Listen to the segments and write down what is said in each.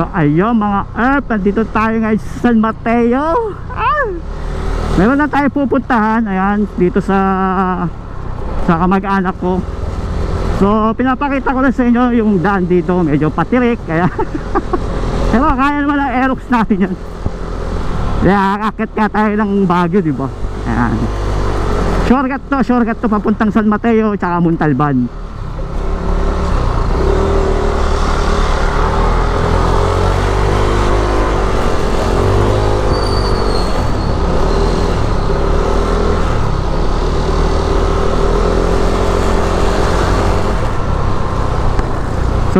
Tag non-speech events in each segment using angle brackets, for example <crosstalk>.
So ayun mga Earth, nandito tayo ngayon sa San Mateo. Ah! Meron na tayo pupuntahan, ayan, dito sa sa kamag-anak ko. So pinapakita ko lang sa inyo yung daan dito, medyo patirik, kaya <laughs> Pero kaya naman ang Aerox natin yan. Kaya akit ka tayo ng Baguio, di ba? Ayan. Shortcut to, shortcut to papuntang San Mateo tsaka Montalban.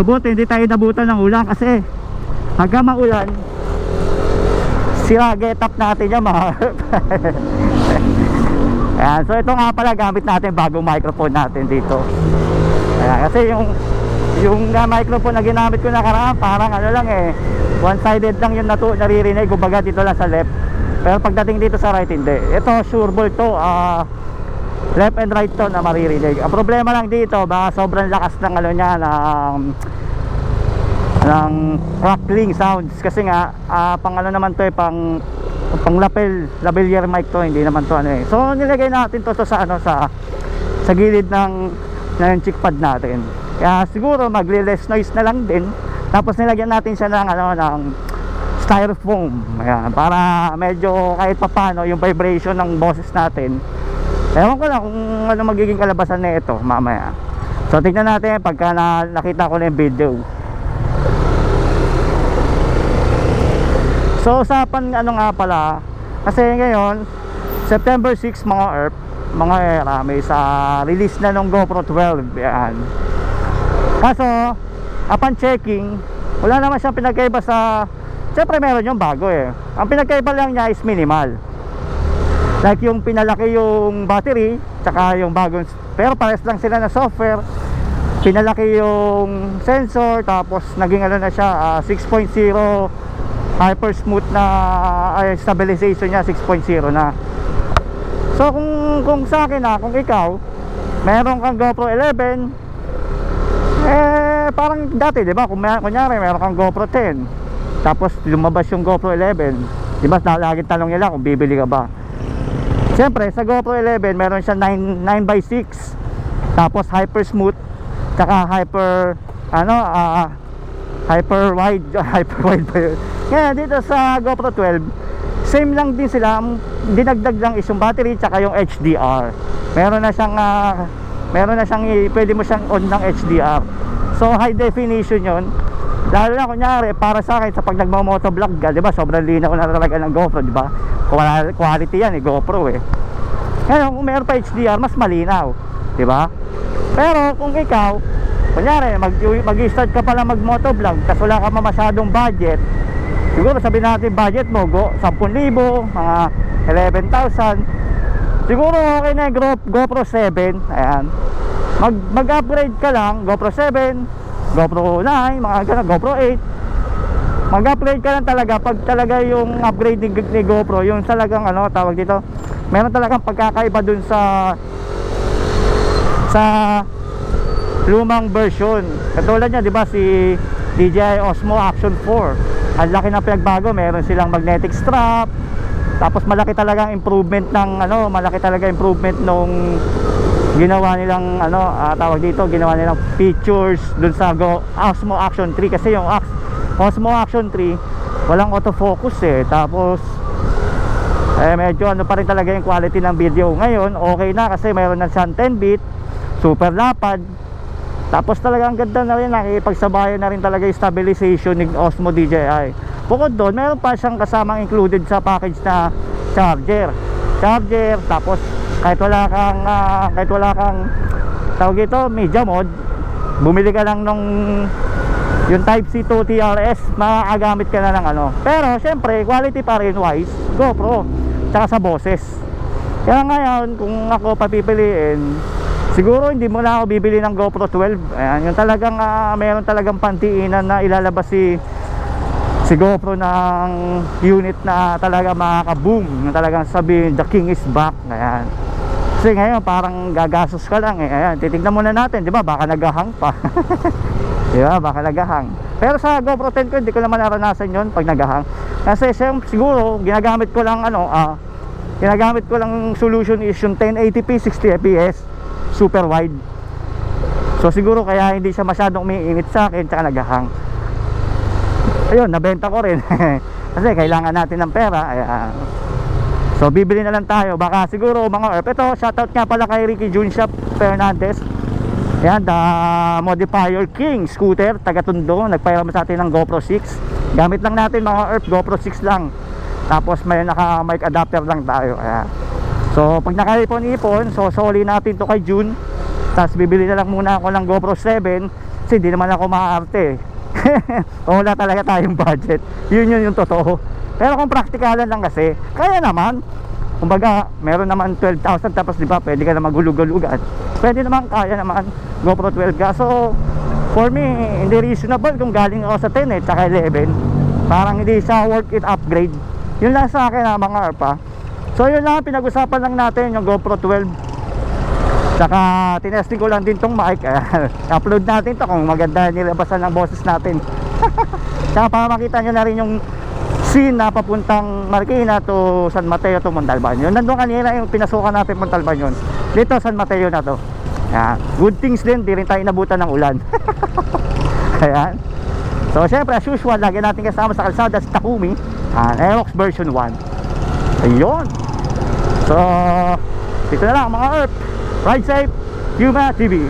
So buti hindi tayo nabutan ng ulan kasi hanggang maulan sira get up natin yan mga <laughs> Ayan, so ito nga pala gamit natin bagong microphone natin dito. Ayan, kasi yung yung uh, microphone na ginamit ko nakaraan parang ano lang eh one sided lang yung natu naririnig. Kumbaga dito lang sa left. Pero pagdating dito sa right hindi. Ito sureball to ah left and right to na maririnig. Ang problema lang dito baka sobrang lakas ng ano niya ng ng crackling sounds. Kasi nga ah, pang ano naman to eh pang pang lapel lavalier mic to hindi naman to ano eh. So nilagay natin to, to sa ano sa sa gilid ng ng chick pad natin. Kaya siguro magli less noise na lang din. Tapos nilagyan natin siya ng ano ng styrofoam. Ayan, para medyo kahit papano yung vibration ng boses natin ewan ko lang kung ano magiging kalabasan na ito mamaya. So tignan natin pagka na, nakita ko na yung video. So usapan ano nga pala kasi ngayon September 6 mga ERP mga era may sa release na ng GoPro 12 yan. Kaso upon checking wala naman siyang pinagkaiba sa Siyempre meron yung bago eh. Ang pinagkaiba lang niya is minimal Like yung pinalaki yung battery Tsaka yung bagong Pero pares lang sila na software. Pinalaki yung sensor Tapos naging ano na siya ah, 6.0 hyper smooth na ay, stabilization niya 6.0 na. So kung kung sa akin na kung ikaw meron kang GoPro 11 eh parang dati di ba kung may, kunyari meron kang GoPro 10 tapos lumabas yung GoPro 11 di ba lagi tanong nila kung bibili ka ba Siyempre sa GoPro 11 meron siya 9 9x6 tapos hyper smooth tsaka hyper ano ah hyper wide <laughs> hyper wide ba yun? Ngayon dito sa GoPro 12 same lang din sila. Dinagdag lang is yung battery tsaka yung HDR meron na siyang ah, meron na siyang pwede mo siyang on ng HDR so high definition yon lalo na kunyari para sa akin sa pag nagmamotovlog ka di ba sobrang linaw na talaga ng GoPro di ba? Qual- quality yan eh GoPro eh. Ngayon kung meron pa HDR mas malinaw di ba? Pero kung ikaw kunyari mag, mag-start ka pala mag-motovlog tapos wala ka pa masyadong budget siguro sabihin natin budget mo go 10,000 mga 11,000 siguro okay na yung Go- GoPro 7 ayan. Mag, mag-upgrade ka lang GoPro 7 GoPro 9 mga ganun GoPro 8 mag-upgrade ka lang talaga pag talaga yung upgrade ni, ni GoPro yung talagang ano tawag dito meron talagang pagkakaiba dun sa sa lumang version. Katulad niya di ba si DJI Osmo Action 4 ang laki ng pinagbago meron silang magnetic strap tapos malaki talagang improvement ng ano malaki talaga improvement nung ginawa nilang ano ah, tawag dito ginawa nilang features dun sa Go Osmo Action 3 kasi yung Osmo Action 3 walang autofocus eh. Tapos eh medyo ano pa rin talaga yung quality ng video. Ngayon okay na kasi mayroon na siyang 10 bit super lapad. Tapos talaga ang ganda na rin nakikipagsabayan na rin talaga yung stabilization ng Osmo DJI bukod doon meron pa siyang kasamang included sa package na charger. Charger tapos kahit wala kang ah, kahit wala kang tawag ito media mode bumili ka lang nung yung type C to TRS makakagamit ka na ng ano. Pero syempre quality pa rin wise GoPro tsaka sa boses. Kaya ngayon kung ako papipiliin siguro hindi mo na ako bibili ng GoPro 12 ayan yung talagang ah, meron talagang pantiinan na ilalabas si si GoPro ng unit na talaga makaka-boom na talagang sabihin the king is back. Ayan kasi ngayon parang gagastos ka lang eh ayan titignan muna natin di ba baka naghahang pa <laughs> di ba baka naghahang Pero sa GoPro 10 ko, hindi ko naman naranasan yon pag naghahang. Kasi siyem- siguro, ginagamit ko lang ano, ah, ginagamit ko lang solution is yung 1080p 60 fps super wide. So siguro kaya hindi siya masyadong umiinit sa akin tsaka naghahang. Ayun, nabenta ko rin. <laughs> Kasi kailangan natin ng pera. Ayan. So bibili na lang tayo. Baka siguro mga Earp. Ito, shoutout nga pala kay Ricky June Shop Fernandez. Yan, the Modifier King scooter, taga Tondo. Nagpairam sa atin ng GoPro 6. Gamit lang natin mga Earp, GoPro 6 lang. Tapos may naka mic adapter lang tayo. Ayan. So pag nakaipon-ipon, so soli natin to kay June. Tapos bibili na lang muna ako ng GoPro 7 kasi hindi naman ako maarte. Kung <laughs> wala talaga tayong budget. Yun yun yung totoo. Pero kung praktikalan lang kasi, kaya naman. Kumbaga, meron naman 12,000 tapos di ba, pwede ka na magulug-gulugan. Pwede naman, kaya naman GoPro 12 ka. So, for me, hindi reasonable kung galing ako sa 10 eh, tsaka 11. Parang hindi siya worth it upgrade. Yun lang sa akin ha, mga arpa. So, yun lang, pinag-usapan lang natin yung GoPro 12. Tsaka, tinesting ko lang din tong mic. <laughs> Upload natin to kung maganda nilabasan ng boses natin. <laughs> Tsaka para makita nyo na rin yung scene na papuntang Marikina to San Mateo to Montalban. Yun nandun kanina yung pinasukan natin Montalban yun. Dito San Mateo na to. Ayan. Good things din, di rin tayo nabutan ng ulan. <laughs> Ayan. So syempre as usual, lagi natin kasama sa kalsada si Takumi. Ayan, Aerox version 1. Ayun. So, dito na lang mga Earth. Ride safe, Yuma TV.